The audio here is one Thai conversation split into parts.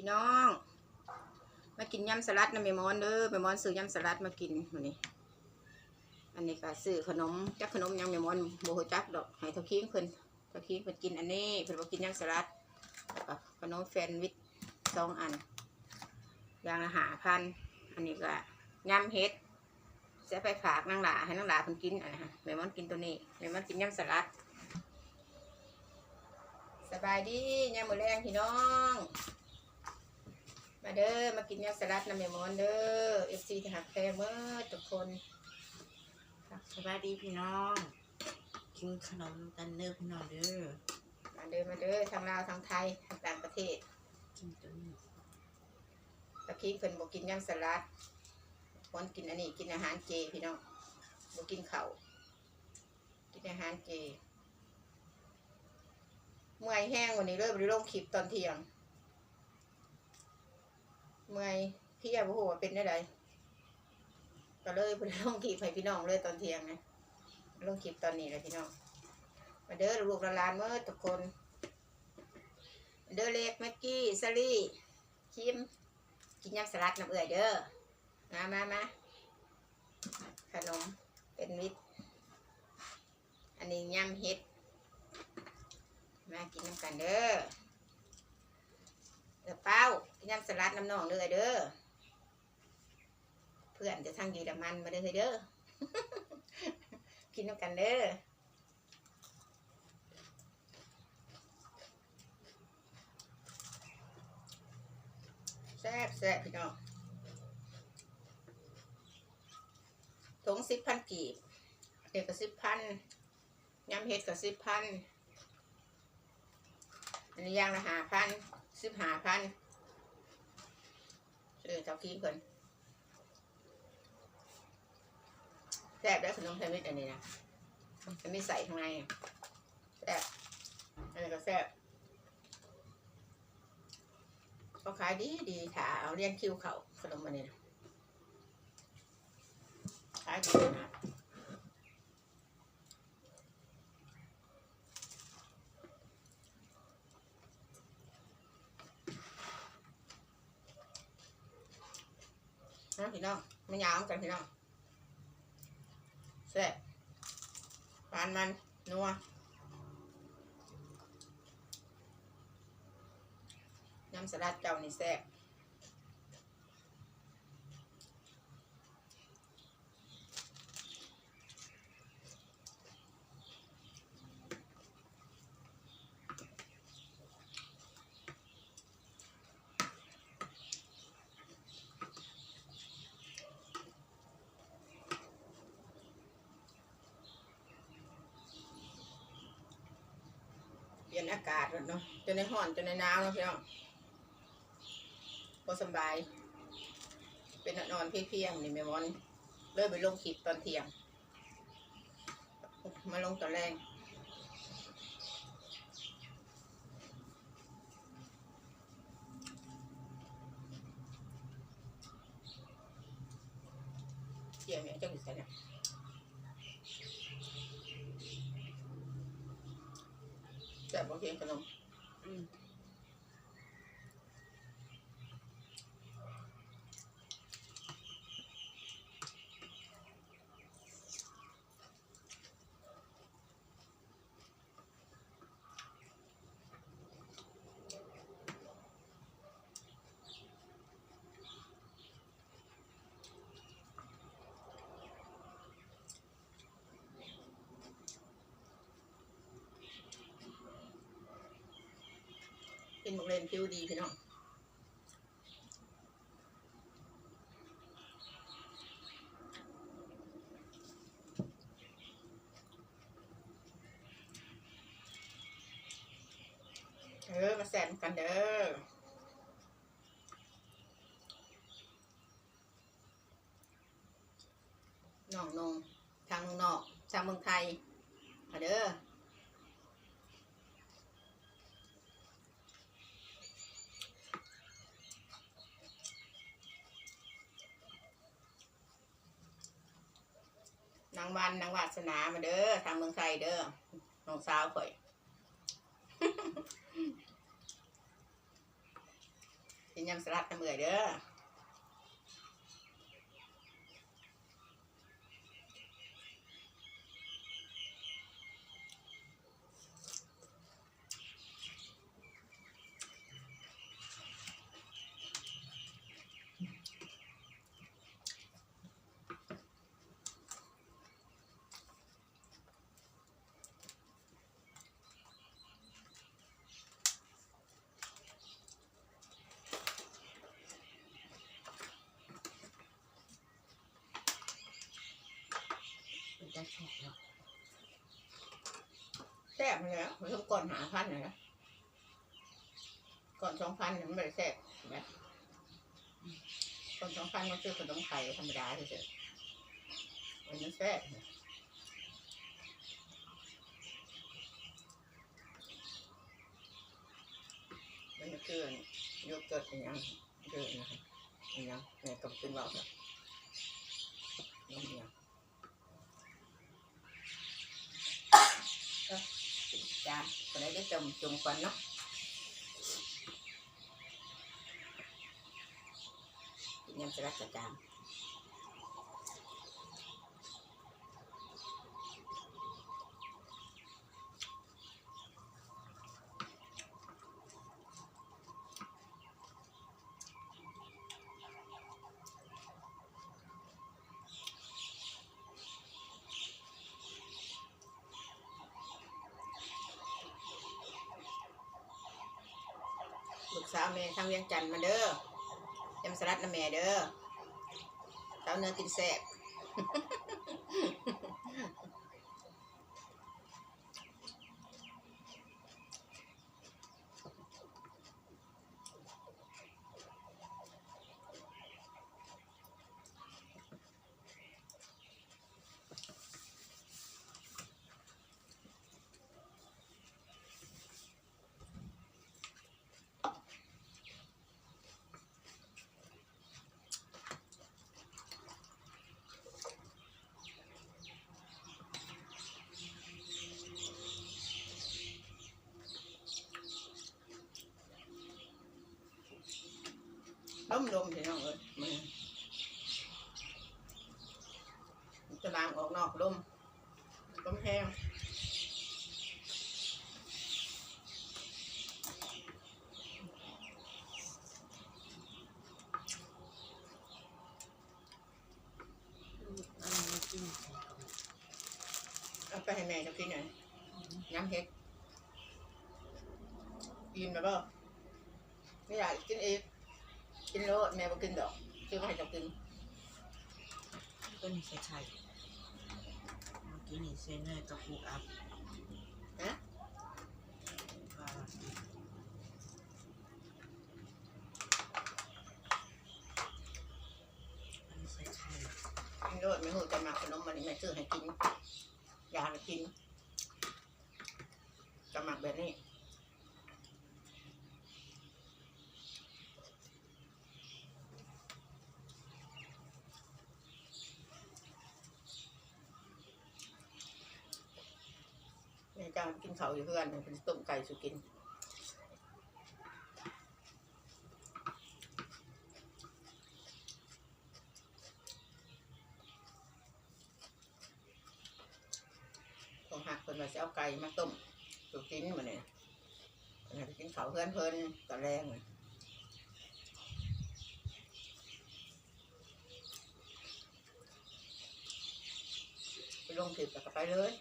พี่น้อง มากินยำสลัดนะแม่มอนเด้อแม่มอนซื้อยำสลัดมากินมื้อนี้ อันนี้ก็ซื้อขนมจักขนมยังแม่มอนโบ่ฮู้จักดอกให้ท่าคิงเพิ่นท่าคิงเพิ่นกินอันนี้เพิ่นบ่กินยำสลัดแล้วก็ขนมแฟนวิทสองอันย่างละหาพันอันนี้ก็ยำเฮ็ดจะไปฝากนางหลาให้นางหลาเพิ่นกินอันนะฮะแม่มอนกินตัวนี้แม่มอนกินยำสลัดสบายดียามมื้อแรงพี่น้อง มาเด้อมากินยำสลัดน้ำแม่มอนเด้อเอฟซีทหารแพรเมื่อทุกคนสวัสดีพี่น้อง กินขนมกันเด้อพี่น้องเด้อมาเด้อมาเด้อทางลาวทางไทยทางต่างประเทศกินตัวนี้ตะกี้เพิ่นบอกกินยำสลัดคนกินอันนี้กินอาหารเจพี่น้องบอกกินข้าวกินอาหารเจเมื่อยแห้งวันนี้เลยบริลงคลิปตอนเที่ยง เมื่อยพี่ยบ่ฮู้ว่าเป็นได้ไดก็เลยบริลงคลิปให้พี่น้องเลยตอนเที่ยงนะลงคลิปตอนนี้เลยพี่น้อง มาเด้อลูกหลานเมื่อทุกคนเด้อเล็กแม็กกี้ซารี่คิมกินยำสลัดน้ำเอื่อยเด้อมามามาขนมเป็นวิตอันนี้ยำเห็ด มากินน้ำกันเด้อเด้อป้า ยำสลัดน้ำนองเด้อเด้อ เพื่อนจะทั้งเยอรมันมาเด้อยเด้อ กินน้ำกันเด้อแซ่บแซ่บพี่น้องถุงสิบพันกีบเด็กก็สิบพันยำเห็ดก็สิบพันอันนี้ย่างละหาพันสิบหาพัน เออเจ้าคี้คนแซ่บได้ขนมไทยมิตรอันนี้นะจะไม่ใส่ข้างในแซ่บอันนี้ก็แซ่บก็ขายดีดีถ้าเอาเรียนคิวเขาขนมอันนี้นะขายดีนะพี่น้องไม่ยาวกันพี่น้องแซ่บปานมันนัวน้ำสลัดเจ้านี่แซ่บ ลี่ยนอากาศแล้วเนาะจนในห่อนจนในหนาวเนาะพี่น้องพอสบาย เป็นนอนเพียงๆนี่แม่มอนเลิกไปลงขีดตอนเที่ยง มาลงตอนแรกเที่ยงเนี่ยเจ้าอยู่ไสเนี่ย แต่บางทีขนม อืม กินบักเลนคิวดีพี่น้องเออมาแซมกันเด้อ น้องนงทางนอกทางเมืองไทยมาเด้อ นางวันนางวาสนามาเด้อทางเมืองไทยเด้อน้องสาวข่อยกินยำสลัดกันเมื่อยเด้อ เป็นตาแฉะเนาะแซ่บเลยนะมันก่อนหาพันเลยนะก่อนสองพันมันไม่ได้แซ่บเห็นไหมก่อนสองพันมันคือขนมไข่ธรรมดาเฉยๆมันไม่แซ่บมันเกินโยเกิร์ตอย่างเกินนะครับอย่างเงี้ยเนี่ยกับขึ้นว่าแบบน้ำเนี่ย จ้าคนไหนได้จมจุ่มก่อนเนาะกินยำสลัดกระจาม สาวแม่ทางเวียงจันทร์มาเด้อยำสลัดนะแม่เด้อสาวเนื้อกินแซ่บ ล้มลมพี่น้องเอ้ยมันจะล้างออกนอกลมลมแห้งเอาไปให้แม่จะกินหน่อยย้ำเฮ็ดกินมาบ่ไม่อยากกินเอีก กินโลดแม่บ่กินดอกซื้อมาให้เจะกินก็นี่ใส่ไข่เมื่อกี้นี่ใส่เนยกับปูอัพฮะปลาอันนี้ใส่ไข่กินโลดไม่หูจะมาขนมมันนี่แม่ซื้อให้กินอยากให้กินจะหมักแบบนี้ จ้างกินเขาวอยู่เพื่อนเป็นต้มไก่สุกินต้องหักเพิ่นว่าสิเอาไก่มาต้มสุกินมาเนี่ยเพิ่นกินเขาวเพื่อนเพิ่นตอนแรงน่ะไปลงถิบกับไปเลย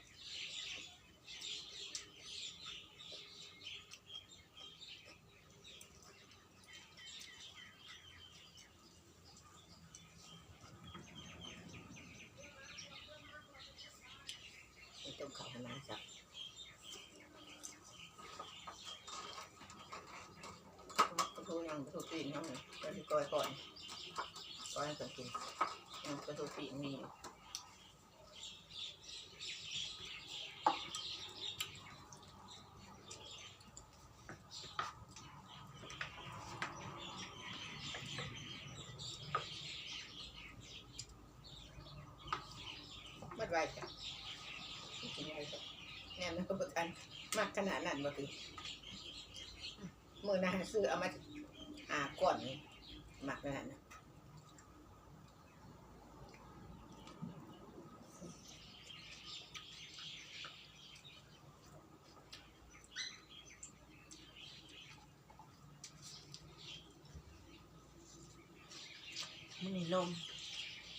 ไปต้ มเขาวให้มันสักระทูยังกระทูปีนเขาเนี่ยกระทูก้อยก่อนก้อยให้เพิ่นกินยังกระทูปีนมีอยู่ มัดไว้จ้ะกินไว้จ้ะแน่มัน กันมากขนาดนั้นบ่คือมือนาซื้อเอามาหาก้อนนี่หมักขนั่นน่ะนมันนี่ลม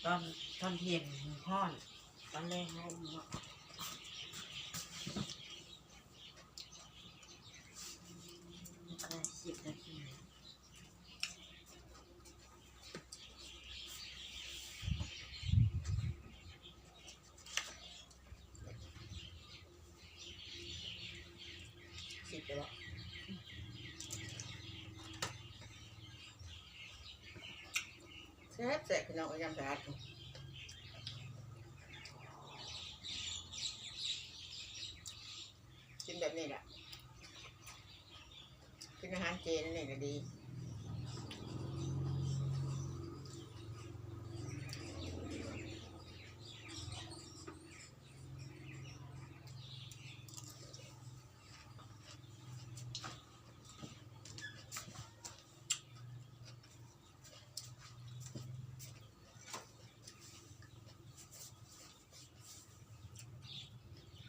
ตอนตอนเที่ยงห้อน ตอนแรกลมเนาะอะไรสิบนาที สิบไปแล้วแซ่บแซ่บพี่น้องเอายำสลัดกินแบบนี้แหละกินอาหารเจนั่นเองก็ดี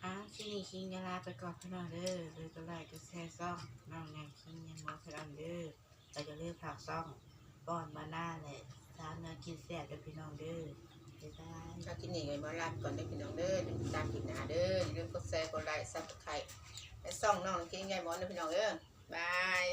อ้าวที่ นี่คิงยาลาไปก่อนพี่น้องเด้อเลยก็ไลค์ก็แชร์ซ่องน้องแนงคิงยังบอกพี่น้องเด้อเราจะเลือกผักซ่องป้อนมาหน้าเลยสามนากินแซ่บเด้อพี่น้องเด้อบ๊ายบาย ถ้ากินนี่ไงมาลาไปก่อนได้อพี่น้องเด้อติดตามกินหนาเด้ออย่าลืมกดแชร์กดไลค์ซับสไครต์และส่องน้องกินไงหมอนเด้อพี่น้องเด้อบาย